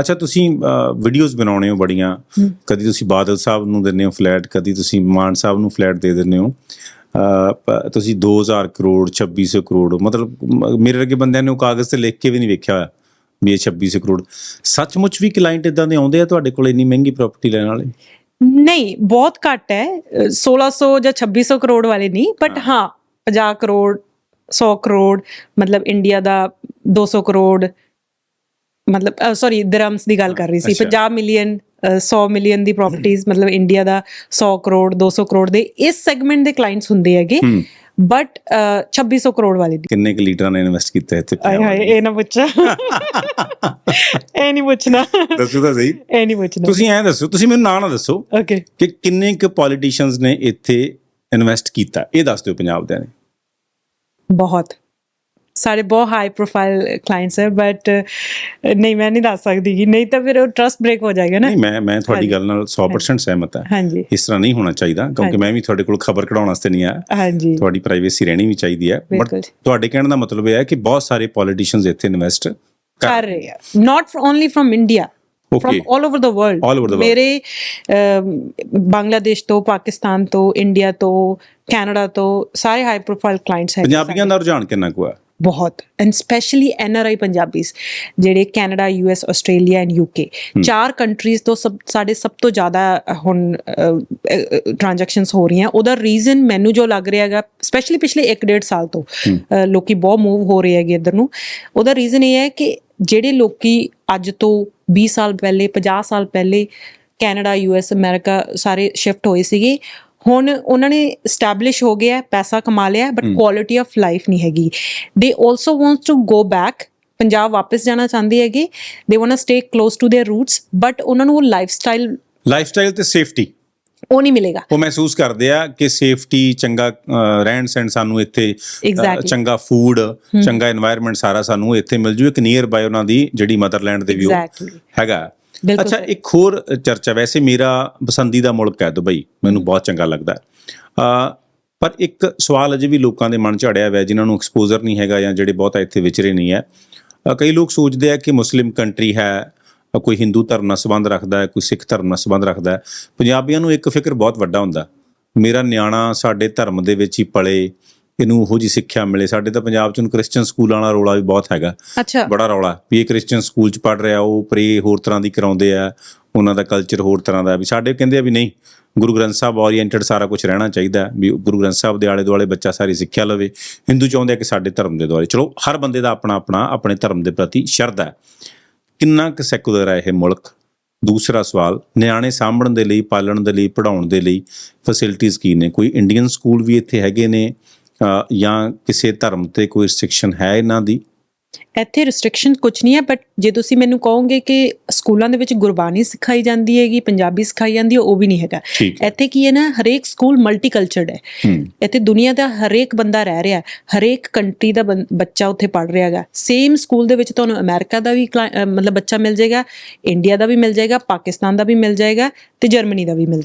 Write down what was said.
ਅੱਛਾ ਤੁਸੀਂ ਵੀਡੀਓਜ਼ ਬਣਾਉਣੇ ਹੋ ਬੜੀਆਂ। ਕਦੀ ਤੁਸੀਂ ਬਾਦਲ ਸਾਹਿਬ ਨੂੰ ਦਿੰਦੇ ਹੋ ਫਲੈਟ ਕਦੀ ਤੁਸੀਂ ਮਾਨ ਸਾਹਿਬ ਨੂੰ ਫਲੈਟ ਦੇ ਦਿੰਦੇ ਹੋ। ਤੁਸੀਂ 2000 ਕਰੋੜ 2600 ਕਰੋੜ ਮਤਲਬ ਮੇਰੇ ਵਰਗੇ ਬੰਦਿਆਂ ਨੇ ਉਹ ਕਾਗਜ਼ ਤੇ ਲਿਖ ਕੇ ਵੀ ਨਹੀਂ ਵੇਖਿਆ ਹੋਇਆ ਵੀ ਇਹ 2600 ਕਰੋੜ। ਸੱਚਮੁੱਚ ਵੀ ਕਲਾਇੰਟ ਇਦਾਂ ਦੇ ਆਉਂਦੇ ਆ ਤੁਹਾਡੇ ਕੋਲ ਇੰਨੀ ਮਹਿੰਗੀ ਪ੍ਰਾਪਰਟੀ ਲੈਣ ਵਾਲੇ? ਨਹੀਂ ਬਹੁਤ ਘੱਟ ਹੈ। ਅ, 1600 ਜਾਂ 2600 ਕਰੋੜ ਵਾਲੇ ਨਹੀਂ ਬਟ ਹਾਂ। 50 ਕਰੋੜ 100 ਕਰੋੜ ਮਤਲਬ ਇੰਡੀਆ ਦਾ 200 ਕਰੋੜ ਮਤਲਬ ਸੌਰੀ ਦਰਮਸ ਦੀ ਗੱਲ ਕਰ ਰਹੀ ਸੀ। ਅੱਛਾ। 50 ਮਿਲੀਅਨ 100 ਮਿਲੀਅਨ ਦੀ ਪ੍ਰਾਪਰਟੀਆਂ ਮਤਲਬ ਇੰਡੀਆ ਦਾ 100 ਕਰੋੜ 200 ਕਰੋੜ ਦੇ ਇਸ ਸੈਗਮੈਂਟ ਦੇ ਕਲਾਇੰਟਸ ਹੁੰਦੇ ਹੈਗੇ। ਬਟ 2600 ਕਰੋੜ ਵਾਲੇ ਕਿੰਨੇ ਕੁ ਲੀਡਰਾਂ ਨੇ ਇਨਵੈਸਟ ਕੀਤਾ ਇੱਥੇ ਆਏ ਹਾਏ ਇਹ ਨਾ ਪੁੱਛ। ਇਹ ਨਹੀਂ ਪੁੱਛਣਾ। ਦੱਸੋ ਤਾਂ ਸਹੀ। ਇਹ ਨਹੀਂ ਪੁੱਛਣਾ। ਤੁਸੀਂ ਐਂ ਦੱਸੋ ਤੁਸੀਂ ਮੈਨੂੰ ਨਾਂ ਨਾ ਦੱਸੋ ਓਕੇ ਕਿ ਕਿੰਨੇ ਕੁ ਪੋਲੀਟੀਸ਼ੀਅਨਸ ਨੇ ਇੱਥੇ ਇਨਵੈਸਟ ਕੀਤਾ। ਇਹ ਦੱਸ ਦਿਓ ਪੰਜਾਬ ਦੇ ਨੇ। ਬਹੁਤ। ਸਾਰੇ ਬਹੁਤ ਹਾਈ ਪ੍ਰੋਫਾਈਲ ਕਲਾਇੰਟਸ ਹੈ ਬਟ ਨਹੀਂ ਮੈਂ ਨਹੀਂ ਦੱਸ ਸਕਦੀ ਕਿ ਨਹੀਂ ਤਾਂ ਫਿਰ ਉਹ ਟਰਸਟ ਬ੍ਰੇਕ ਹੋ ਜਾਏਗਾ ਨਾ। ਨਹੀਂ ਮੈਂ ਮੈਂ ਤੁਹਾਡੀ ਗੱਲ ਨਾਲ 100% ਸਹਿਮਤ ਹਾਂ। ਹਾਂਜੀ। ਇਸ ਤਰ੍ਹਾਂ ਨਹੀਂ ਹੋਣਾ ਚਾਹੀਦਾ ਕਿਉਂਕਿ। ਮੈਂ ਵੀ ਤੁਹਾਡੇ ਕੋਲ ਖਬਰ ਕਢਾਉਣ ਵਾਸਤੇ ਨਹੀਂ ਆਇਆ। ਹਾਂਜੀ। ਤੁਹਾਡੀ ਪ੍ਰਾਈਵੇਸੀ ਰਹਿਣੀ ਵੀ ਚਾਹੀਦੀ ਹੈ। ਬਟ। ਤੁਹਾਡੇ ਕਹਿਣ ਦਾ ਮਤਲਬ ਇਹ ਹੈ ਕਿ ਬਹੁਤ ਸਾਰੇ ਪੋਲੀਟੀਸ਼ੀਅਨਸ ਇੱਥੇ ਇਨਵੈਸਟ ਕਰ ਰਹੇ ਆ। Not only from India from all over the world. ਮੇਰੇ ਬੰਗਲਾਦੇਸ਼ ਤੋਂ ਪਾਕਿਸਤਾਨ ਤੋਂ ਇੰਡੀਆ ਤੋਂ ਕੈਨੇਡਾ ਤੋਂ ਸਾਰੇ ਹਾਈ ਪ੍ਰੋਫਾਈਲ ਕਲਾਇੰਟਸ ਹੈ ਪੰਜਾਬੀਆਂ ਦਾ ਰੁਝਾਨ ਕਿੰਨਾ ਕੁ ਹੈ ਬਹੁਤ ਐਂਡ ਸਪੈਸ਼ਲੀ ਐਨਆਰਆਈ ਪੰਜਾਬੀਜ਼ ਜਿਹੜੇ Canada US Australia and UK ਚਾਰ ਕੰਟਰੀਜ਼ ਤੋਂ ਸਭ ਸਾਡੇ ਸਭ ਤੋਂ ਜ਼ਿਆਦਾ ਹੁਣ ਟ੍ਰਾਂਜੈਕਸ਼ਨਸ ਹੋ ਰਹੀਆਂ। ਉਹਦਾ ਰੀਜ਼ਨ ਮੈਨੂੰ ਜੋ ਲੱਗ ਰਿਹਾ ਹੈਗਾ ਸਪੈਸ਼ਲੀ ਪਿਛਲੇ 1.5 ਸਾਲ ਤੋਂ ਲੋਕੀ ਬਹੁਤ ਮੂਵ ਹੋ ਰਹੇ ਹੈਗੇ ਇੱਧਰ ਨੂੰ। ਉਹਦਾ ਰੀਜ਼ਨ ਇਹ ਹੈ ਕਿ ਜਿਹੜੇ ਲੋਕੀ ਅੱਜ ਤੋਂ 20 ਸਾਲ ਪਹਿਲੇ 50 ਸਾਲ ਪਹਿਲੇ ਕੈਨੇਡਾ ਯੂਐਸ ਅਮਰੀਕਾ ਸਾਰੇ ਸ਼ਿਫਟ ਹੋਏ ਸੀਗੇ ਹੁਣ ਉਹਨਾਂ ਨੇ ਸਟੈਬਲਿਸ਼ ਹੋ ਗਿਆ ਪੈਸਾ ਕਮਾ ਲਿਆ ਬਟ ਕੁਆਲਿਟੀ ਆਫ ਲਾਈਫ ਨਹੀਂ ਹੈਗੀ। They also wants to go back Punjab ਵਾਪਸ ਜਾਣਾ ਚਾਹੁੰਦੀ ਹੈਗੀ। They want to stay close to their roots but ਉਹਨਾਂ ਨੂੰ ਉਹ ਲਾਈਫਸਟਾਈਲ ਲਾਈਫਸਟਾਈਲ ਤੇ ਸੇਫਟੀ ਉਹ ਨਹੀਂ ਮਿਲੇਗਾ। ਉਹ ਮਹਿਸੂਸ ਕਰਦੇ ਆ ਕਿ ਸੇਫਟੀ ਚੰਗਾ ਰਹਿਣ ਸਹਿਣ ਸਾਨੂੰ ਇੱਥੇ ਚੰਗਾ ਫੂਡ ਚੰਗਾ এনवायरमेंट ਸਾਰਾ ਸਾਨੂੰ ਇੱਥੇ ਮਿਲ ਜੂ। ਇੱਕ ਨੀਅਰ ਬਾਈ ਉਹਨਾਂ ਦੀ ਜਿਹੜੀ ਮਦਰਲੈਂਡ ਦੇ ਵੀ ਹੈਗਾ। ਅੱਛਾ। ਇੱਕ ਹੋਰ ਚਰਚਾ ਵੈਸੇ ਮੇਰਾ ਪਸੰਦੀਦਾ ਮੁਲਕ ਹੈ ਦੁਬਈ ਮੈਨੂੰ ਬਹੁਤ ਚੰਗਾ ਲੱਗਦਾ ਹੈ। ਅ ਪਰ ਇੱਕ ਸਵਾਲ ਅਜੇ ਵੀ ਲੋਕਾਂ ਦੇ ਮਨ 'ਚ ਅੜਿਆ ਹੋਇਆ ਜਿਨ੍ਹਾਂ ਨੂੰ ਐਕਸਪੋਜ਼ਰ ਨਹੀਂ ਹੈਗਾ ਜਾਂ ਜਿਹੜੇ ਬਹੁਤਾ ਇੱਥੇ ਵਿਚਰੇ ਨਹੀਂ ਹੈ। ਕਈ ਲੋਕ ਸੋਚਦੇ ਆ ਕਿ ਮੁਸਲਿਮ ਕੰਟਰੀ ਹੈ ਕੋਈ ਹਿੰਦੂ ਧਰਮ ਨਾਲ ਸੰਬੰਧ ਰੱਖਦਾ ਹੈ ਕੋਈ ਸਿੱਖ ਧਰਮ ਨਾਲ ਸੰਬੰਧ ਰੱਖਦਾ ਹੈ। ਪੰਜਾਬੀਆਂ ਨੂੰ ਇੱਕ ਫਿਕਰ ਬਹੁਤ ਵੱਡਾ ਹੁੰਦਾ ਮੇਰਾ ਨਿਆਣਾ ਸਾਡੇ ਧਰਮ ਦੇ ਵਿੱਚ ਹੀ ਪਲੇ ਇਹਨੂੰ ਉਹੋ ਜੀ ਸਿੱਖਿਆ ਮਿਲੇ। ਸਾਡੇ ਤਾਂ ਪੰਜਾਬ 'ਚ ਹੁਣ ਕ੍ਰਿਸਚੀਅਨ ਸਕੂਲਾਂ ਵਾਲਾ ਰੋਲਾ ਵੀ ਬਹੁਤ ਹੈਗਾ। ਅੱਛਾ। ਬੜਾ ਰੌਲਾ। ਵੀ ਇਹ ਕ੍ਰਿਸਚੀਅਨ ਸਕੂਲ ਚ ਪੜ ਰਿਹਾ ਉਹ ਪ੍ਰੇ ਹੋਰ ਤਰ੍ਹਾਂ ਦੀ ਕਰਾਉਂਦੇ ਆ ਉਹਨਾਂ ਦਾ ਕਲਚਰ ਹੋਰ ਤਰ੍ਹਾਂ ਦਾ। ਵੀ ਸਾਡੇ ਕਹਿੰਦੇ ਆ ਵੀ ਨਹੀਂ ਗੁਰੂ ਗ੍ਰੰਥ ਸਾਹਿਬ ਓਰੀਐਂਟਡ ਸਾਰਾ ਕੁਝ ਰਹਿਣਾ ਚਾਹੀਦਾ ਵੀ ਗੁਰੂ ਗ੍ਰੰਥ ਸਾਹਿਬ ਦੇ ਆਲੇ ਦੁਆਲੇ ਬੱਚਾ ਸਾਰੀ ਸਿੱਖਿਆ ਲਵੇ। ਹਿੰਦੂ ਚਾਹੁੰਦੇ ਆ ਕਿ ਸਾਡੇ ਧਰਮ ਦੇ ਦੁਆਲੇ। ਚਲੋ ਹਰ ਬੰਦੇ ਦਾ ਆਪਣਾ ਆਪਣਾ ਆਪਣੇ ਧਰਮ ਦੇ ਪ੍ਰਤੀ ਸ਼ਰਧਾ ਹੈ। ਕਿੰਨਾ ਕੁ ਸੈਕੂਲਰ ਹੈ ਇਹ ਮੁਲਕ? ਦੂਸਰਾ ਸਵਾਲ ਨਿਆਣੇ ਸਾਂਭਣ ਦੇ ਲਈ ਪਾਲਣ ਦੇ ਲਈ ਪੜਾਉਣ ਦੇ ਲਈ ਫੈਸਿਲਿਟੀਆਂ ਕੀ ਨੇ? ਕੋਈ ਇੰਡੀਅਨ ਸਕੂਲ ਵੀ ਇੱਥੇ ਹੈਗੇ ਨੇ? ਜਾਂ ਕਿਸੇ ਧਰਮ ਤੇ ਕੋਈ ਰਿਸਟ੍ਰਿਕਸ਼ਨ ਹੈ ਇਹਨਾਂ ਦੀ? ਇੱਥੇ ਰਿਸਟ੍ਰਿਕਸ਼ਨ ਕੁਝ ਨਹੀਂ ਹੈ ਬਟ ਜੇ ਤੁਸੀਂ ਮੈਨੂੰ ਕਹੋਗੇ ਕਿ ਸਕੂਲਾਂ ਦੇ ਵਿੱਚ ਗੁਰਬਾਣੀ ਸਿਖਾਈ ਜਾਂਦੀ ਹੈਗੀ ਪੰਜਾਬੀ ਸਿਖਾਈ ਜਾਂਦੀ ਹੈ ਉਹ ਵੀ ਨਹੀਂ ਹੈਗਾ। ਇੱਥੇ ਕੀ ਹੈ ਨਾ ਹਰੇਕ ਸਕੂਲ ਮਲਟੀਕਲਚਰਡ ਹੈ। ਇੱਥੇ ਦੁਨੀਆ ਦਾ ਹਰੇਕ ਬੰਦਾ ਰਹਿ ਰਿਹਾ ਹੈ, ਹਰੇਕ ਕੰਟਰੀ ਦਾ ਬੱਚਾ ਉੱਥੇ ਪੜ ਰਿਹਾ ਹੈਗਾ। ਸੇਮ ਸਕੂਲ ਦੇ ਵਿੱਚ ਤੁਹਾਨੂੰ ਅਮਰੀਕਾ ਦਾ ਵੀ ਮਤਲਬ ਬੱਚਾ ਮਿਲ ਜਾਏਗਾ ਇੰਡੀਆ ਦਾ ਵੀ ਮਿਲ ਜਾਏਗਾ ਪਾਕਿਸਤਾਨ ਦਾ ਵੀ ਮਿਲ ਜਾਏਗਾ ਤੇ ਜਰਮਨੀ ਦਾ ਵੀ ਮਿਲ